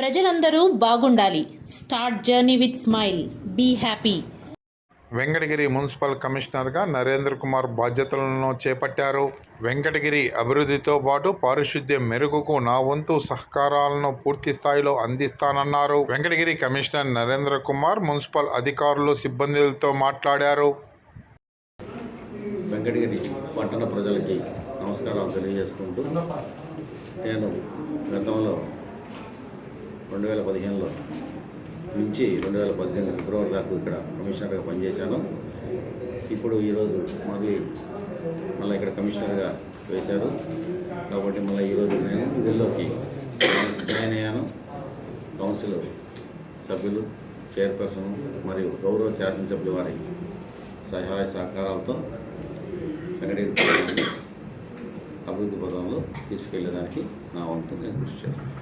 ప్రజలందరూ బాగుండాలి. Start journey with smile be happy Venkatagiri municipal కమిషనర్గా నరేంద్ర కుమార్ బాధ్యతలను చేపట్టారు. వెంకటగిరి అభివృద్ధితో పాటు పారిశుద్ధ్యం మెరుగుకు నా వంతు సహకారాలను పూర్తి స్థాయిలో అందిస్తానన్నారు. వెంకటగిరి కమిషనర్ నరేంద్ర కుమార్ మున్సిపల్ అధికారులు సిబ్బందులతో మాట్లాడారు. వెంకటగిరి పట్టణ ప్రజలకి నమస్కారాలు తెలియజేసుకుంటూ నేను గతంలో రెండు వేల పదిహేనులో నుంచి రెండు వేల పద్దెనిమిది ఫిబ్రవరి దాకా ఇక్కడ కమిషనర్గా పనిచేశాను. ఇప్పుడు ఈరోజు మళ్ళీ మళ్ళీ ఇక్కడ కమిషనర్గా వేశారు. కాబట్టి మళ్ళీ ఈరోజు నేను విధుల్లోకి జాయిన్ అయ్యాను. కౌన్సిల్ సభ్యులు చైర్పర్సన్ మరియు గౌరవ శాసనసభ్యుల వారి సహాయ సహకారాలతో వెంకటగిరి అభివృద్ధి పదంలో తీసుకెళ్ళేదానికి నా వంతు నేను కృషి చేస్తాను.